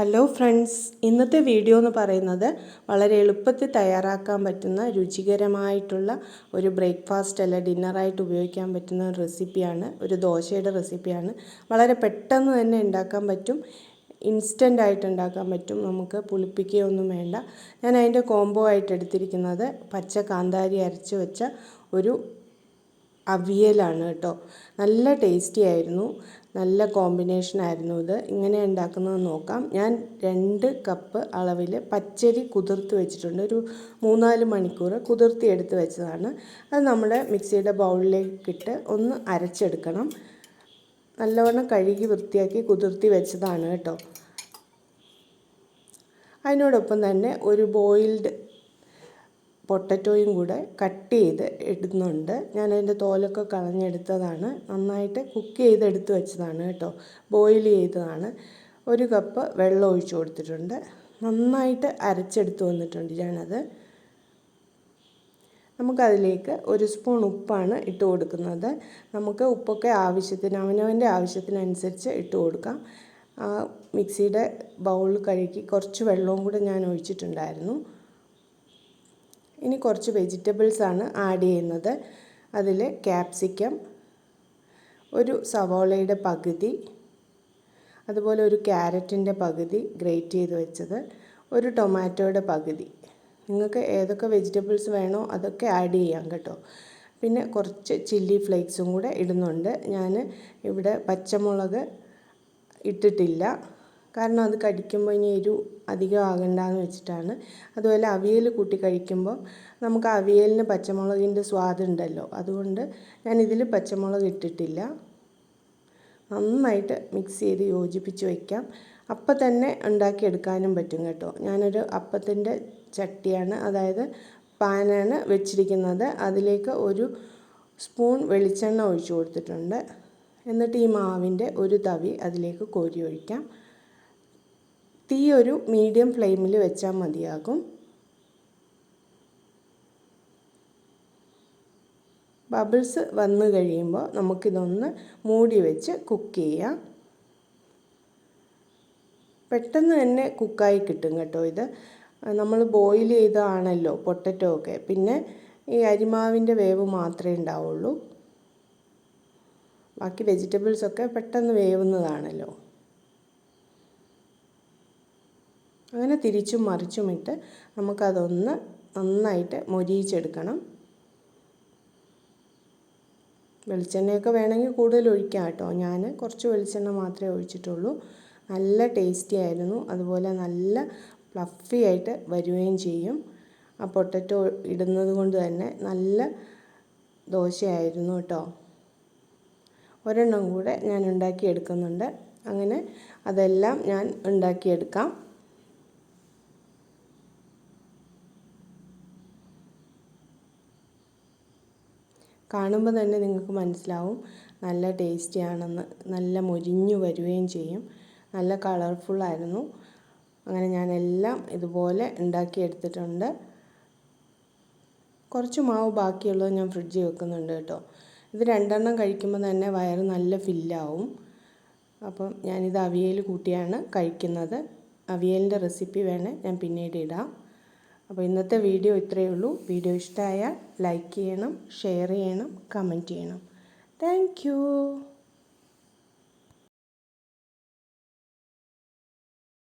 Hello friends ഇന്നത്തെ video എന്ന് പറയുന്നത് വളരെ എളുപ്പത്തിൽ തയ്യാറാക്കാൻ പറ്റുന്ന രുചികരമായിട്ടുള്ള ഒരു ബ്രേക്ക്ഫാസ്റ്റ് അല്ല ഡിന്നറായിട്ട് ഉപയോഗിക്കാൻ പറ്റുന്ന ഒരു റെസിപ്പിയാണ് ഒരു ദോശയുടെ റെസിപ്പിയാണ് വളരെ പെട്ടെന്ന് തന്നെ ഉണ്ടാക്കാൻ പറ്റും. ഇൻസ്റ്റന്റ് ആയിട്ട് ഉണ്ടാക്കാൻ പറ്റും. നമുക്ക് പുളിപ്പിക്കുകയൊന്നും വേണ്ട. ഞാൻ അതിന്റെ കോംബോ ആയിട്ട് എടുത്തിരിക്കുന്നത് പച്ച കാന്താരി അരച്ച് വെച്ച ഒരു അവിയലാണ് കേട്ടോ. നല്ല ടേസ്റ്റി ആയിരുന്നു. നല്ല കോമ്പിനേഷൻ ആയിരുന്നു ഇത്. ഇങ്ങനെ ഉണ്ടാക്കുന്നത് നോക്കാം. ഞാൻ രണ്ട് കപ്പ് അളവിൽ പച്ചരി കുതിർത്ത് വെച്ചിട്ടുണ്ട്. ഒരു മൂന്നാൽ മണിക്കൂർ കുതിർത്തി എടുത്ത് വെച്ചതാണ്. അത് നമ്മൾ മിക്സിയുടെ ബൗളിലേക്കിട്ട് ഒന്ന് അരച്ചെടുക്കണം. നല്ലവണ്ണം കഴുകി വൃത്തിയാക്കി കുതിർത്തി വെച്ചതാണ് കേട്ടോ. അതിനോടൊപ്പം തന്നെ ഒരു ബോയിൽഡ് പൊട്ടറ്റോയും കൂടെ കട്ട് ചെയ്ത് ഇടുന്നുണ്ട്. ഞാൻ അതിന്റെ തോലൊക്കെ കളഞ്ഞെടുത്തതാണ്. നന്നായിട്ട് കുക്ക് ചെയ്ത് ചെയ്തെടുത്ത് വെച്ചതാണ് കേട്ടോ. ബോയിൽ ചെയ്തതാണ്. ഒരു കപ്പ് വെള്ളം ഒഴിച്ചു കൊടുത്തിട്ടുണ്ട്. നന്നായിട്ട് അരച്ചെടുത്ത് വന്നിട്ടുണ്ട് ഞാനത്. നമുക്കതിലേക്ക് ഒരു സ്പൂൺ ഉപ്പാണ് ഇട്ട് കൊടുക്കുന്നത്. നമുക്ക് ഉപ്പൊക്കെ ആവശ്യത്തിന് അവനവന്റെ ആവശ്യത്തിനനുസരിച്ച് ഇട്ട് കൊടുക്കാം. മിക്സിയുടെ ബൗൾ കഴുകി കുറച്ച് വെള്ളവും കൂടെ ഞാൻ ഒഴിച്ചിട്ടുണ്ടായിരുന്നു. ഇനി കുറച്ച് വെജിറ്റബിൾസാണ് ആഡ് ചെയ്യുന്നത്. അതിൽ ക്യാപ്സിക്കം ഒരു സവോളയുടെ പകുതി അതുപോലെ ഒരു ക്യാരറ്റിന്റെ പകുതി ഗ്രേറ്റ് ചെയ്ത് വെച്ചത് ഒരു ടൊമാറ്റോയുടെ പകുതി. നിങ്ങൾക്ക് ഏതൊക്കെ വെജിറ്റബിൾസ് വേണോ അതൊക്കെ ആഡ് ചെയ്യാം കേട്ടോ. പിന്നെ കുറച്ച് ചില്ലി ഫ്ലേക്സും കൂടെ ഇടുന്നുണ്ട്. ഞാൻ ഇവിടെ പച്ചമുളക് ഇട്ടിട്ടില്ല. കാരണം അത് കടിക്കുമ്പോൾ ഇനി എരിവ് അധികം ആകണ്ടെന്ന് വെച്ചിട്ടാണ്. അതുപോലെ അവിയൽ കൂട്ടി കഴിക്കുമ്പോൾ നമുക്ക് അവിയലിന് പച്ചമുളകിന്റെ സ്വാദുണ്ടല്ലോ അതുകൊണ്ട് ഞാൻ ഇതിൽ പച്ചമുളക് ഇട്ടിട്ടില്ല. നന്നായിട്ട് മിക്സ് ചെയ്ത് യോജിപ്പിച്ച് വയ്ക്കാം അപ്പം തന്നെ ഉണ്ടാക്കിയെടുക്കാനും പറ്റും കേട്ടോ. ഞാനൊരു അപ്പത്തിന്റെ ചട്ടിയാണ് അതായത് പാനാണ് വെച്ചിരിക്കുന്നത്. അതിലേക്ക് ഒരു സ്പൂൺ വെളിച്ചെണ്ണ ഒഴിച്ചു കൊടുത്തിട്ടുണ്ട്. എന്നിട്ട് ഈ മാവിന്റെ ഒരു തവി അതിലേക്ക് കോരി ഒഴിക്കാം. തീ ഒരു മീഡിയം ഫ്ലെയിമിൽ വെച്ചാൽ മതിയാകും. ബബിൾസ് വന്നു കഴിയുമ്പോൾ നമുക്കിതൊന്ന് മൂടി വെച്ച് കുക്ക് ചെയ്യാം. പെട്ടെന്ന് തന്നെ കുക്കായി കിട്ടും കേട്ടോ ഇത്. നമ്മൾ ബോയിൽ ചെയ്തതാണല്ലോ പൊട്ടറ്റോ ഒക്കെ. പിന്നെ ഈ അരിമാവിന്റെ വേവ് മാത്രമേ ഉണ്ടാവുള്ളൂ. ബാക്കി വെജിറ്റബിൾസൊക്കെ പെട്ടെന്ന് വേവുന്നതാണല്ലോ. അങ്ങനെ തിരിച്ചും മറിച്ചുമിട്ട് നമുക്കതൊന്ന് നന്നായിട്ട് മൊരിയിച്ചെടുക്കണം. വെളിച്ചെണ്ണയൊക്കെ വേണമെങ്കിൽ കൂടുതൽ ഒഴിക്കാം കേട്ടോ. ഞാൻ കുറച്ച് വെളിച്ചെണ്ണ മാത്രമേ ഒഴിച്ചിട്ടുള്ളൂ. നല്ല ടേസ്റ്റി ആയിരുന്നു. അതുപോലെ നല്ല ഫ്ലഫി ആയിട്ട് വരികയും ചെയ്യും. ആ പൊട്ടറ്റോ ഇടുന്നത് കൊണ്ട് തന്നെ നല്ല ദോശയായിരുന്നു കേട്ടോ. ഒരെണ്ണം കൂടെ ഞാൻ ഉണ്ടാക്കിയെടുക്കുന്നുണ്ട്. അങ്ങനെ അതെല്ലാം ഞാൻ ഉണ്ടാക്കിയെടുക്കാം. കാണുമ്പോൾ തന്നെ നിങ്ങൾക്ക് മനസ്സിലാവും. നല്ല ടേസ്റ്റി ആണെന്ന് നല്ല മൊരിഞ്ഞു വരികയും ചെയ്യും. നല്ല കളർഫുള്ളായിരുന്നു അങ്ങനെ ഞാൻ എല്ലാം ഇതുപോലെ ഉണ്ടാക്കിയെടുത്തിട്ടുണ്ട് കുറച്ച് മാവ് ബാക്കിയുള്ളത് ഞാൻ ഫ്രിഡ്ജിൽ വെക്കുന്നുണ്ട് കേട്ടോ. ഇത് രണ്ടെണ്ണം കഴിക്കുമ്പോൾ തന്നെ വയറ് നല്ല ഫില്ലാവും. അപ്പം ഞാനിത് അവിയൽ കൂട്ടിയാണ് കഴിക്കുന്നത്. അവിയലിന്റെ റെസിപ്പി വേണേൽ ഞാൻ പിന്നീട് ഇടാം. അപ്പോൾ ഇന്നത്തെ വീഡിയോ ഇത്രയേ ഉള്ളൂ. വീഡിയോ ഇഷ്ടമായാൽ ലൈക്ക് ചെയ്യണം ഷെയർ ചെയ്യണം കമന്റ് ചെയ്യണം. താങ്ക്